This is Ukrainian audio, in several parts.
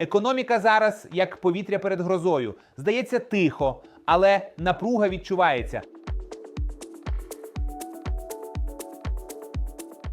Економіка зараз як повітря перед грозою. Здається, тихо, але напруга відчувається.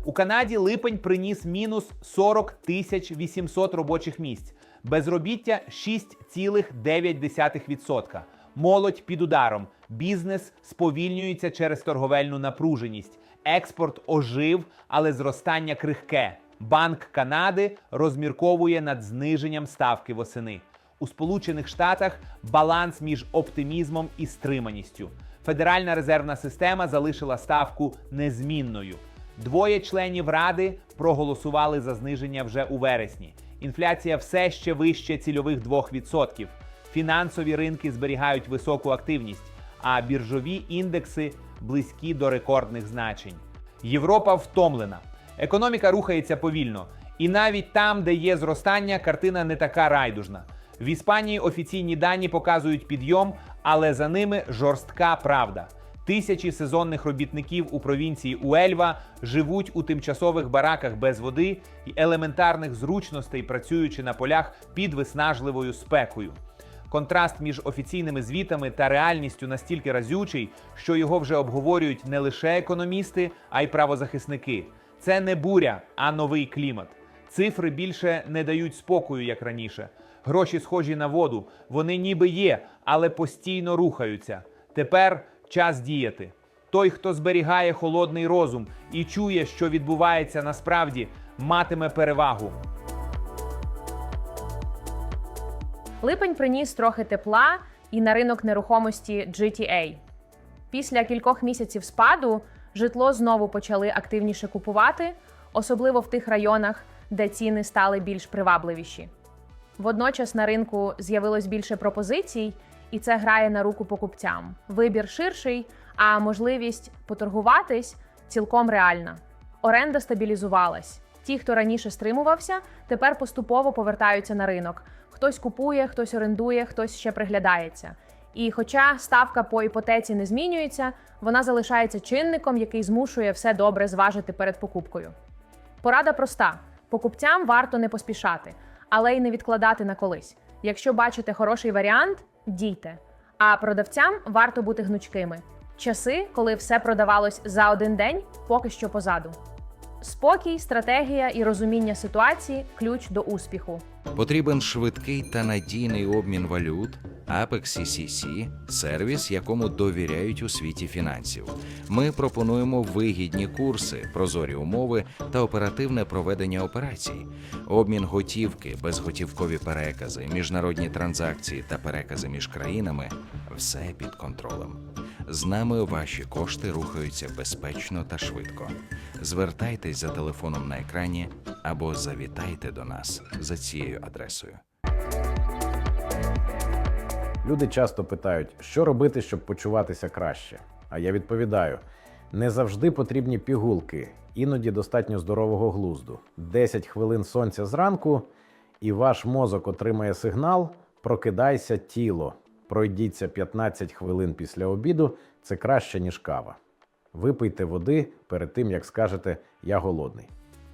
У Канаді липень приніс мінус 40 тисяч 800 робочих місць. Безробіття 6,9%. Молодь під ударом. Бізнес сповільнюється через торговельну напруженість. Експорт ожив, але зростання крихке. Банк Канади розмірковує над зниженням ставки восени. У Сполучених Штатах баланс між оптимізмом і стриманістю. Федеральна резервна система залишила ставку незмінною. Двоє членів ради проголосували за зниження вже у вересні. Інфляція все ще вище цільових 2%. Фінансові ринки зберігають високу активність, а біржові індекси близькі до рекордних значень. Європа втомлена. Економіка рухається повільно. І навіть там, де є зростання, картина не така райдужна. В Іспанії офіційні дані показують підйом, але за ними жорстка правда. Тисячі сезонних робітників у провінції Уельва живуть у тимчасових бараках без води і елементарних зручностей, працюючи на полях під виснажливою спекою. Контраст між офіційними звітами та реальністю настільки разючий, що його вже обговорюють не лише економісти, а й правозахисники. Це не буря, а новий клімат. Цифри більше не дають спокою, як раніше. Гроші схожі на воду, вони ніби є, але постійно рухаються. Тепер час діяти. Той, хто зберігає холодний розум і чує, що відбувається насправді, матиме перевагу. Липень приніс трохи тепла і на ринок нерухомості GTA. Після кількох місяців спаду житло знову почали активніше купувати, особливо в тих районах, де ціни стали більш привабливіші. Водночас на ринку з'явилось більше пропозицій, і це грає на руку покупцям. Вибір ширший, а можливість поторгуватись цілком реальна. Оренда стабілізувалась. Ті, хто раніше стримувався, тепер поступово повертаються на ринок. Хтось купує, хтось орендує, хтось ще приглядається. І хоча ставка по іпотеці не змінюється, вона залишається чинником, який змушує все добре зважити перед покупкою. Порада проста: покупцям варто не поспішати, але й не відкладати на колись. Якщо бачите хороший варіант, дійте. А продавцям варто бути гнучкими. Часи, коли все продавалось за один день, поки що позаду. Спокій, стратегія і розуміння ситуації ключ до успіху. Потрібен швидкий та надійний обмін валют, Apex CCC – сервіс, якому довіряють у світі фінансів. Ми пропонуємо вигідні курси, прозорі умови та оперативне проведення операцій, обмін готівки, безготівкові перекази, міжнародні транзакції та перекази між країнами все під контролем. З нами ваші кошти рухаються безпечно та швидко. Звертайтесь за телефоном на екрані або завітайте до нас за цією адресою. Люди часто питають, що робити, щоб почуватися краще. А я відповідаю: не завжди потрібні пігулки, іноді достатньо здорового глузду. 10 хвилин сонця зранку, і ваш мозок отримає сигнал: прокидайся тіло. Пройдіться 15 хвилин після обіду це краще, ніж кава. Випийте води перед тим, як скажете Я голодний.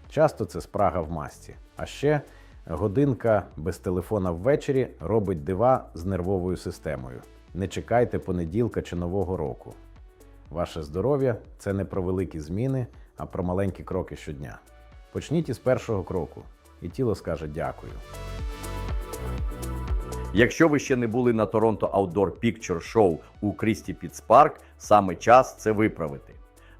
Часто це спрага в масці. А ще годинка без телефона ввечері робить дива з нервовою системою. Не чекайте понеділка чи нового року. Ваше здоров'я це не про великі зміни, а про маленькі кроки щодня. Почніть із першого кроку, і тіло скаже дякую. Якщо ви ще не були на Toronto Outdoor Picture Show у Крісті Пітс Парк, саме час це виправити.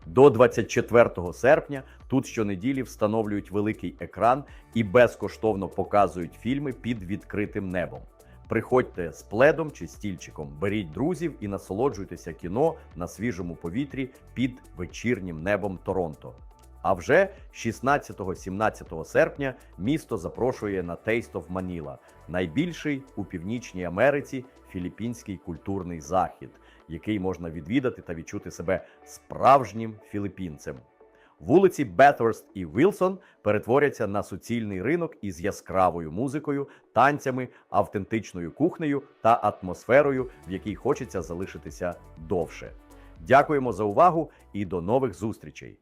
До 24 серпня тут щонеділі встановлюють великий екран і безкоштовно показують фільми під відкритим небом. Приходьте з пледом чи стільчиком, беріть друзів і насолоджуйтеся кіно на свіжому повітрі під вечірнім небом Торонто. А вже 16-17 серпня місто запрошує на Taste of Manila – найбільший у Північній Америці філіппінський культурний захід, який можна відвідати та відчути себе справжнім філіппінцем. Вулиці Бетверст і Вілсон перетворяться на суцільний ринок із яскравою музикою, танцями, автентичною кухнею та атмосферою, в якій хочеться залишитися довше. Дякуємо за увагу і до нових зустрічей!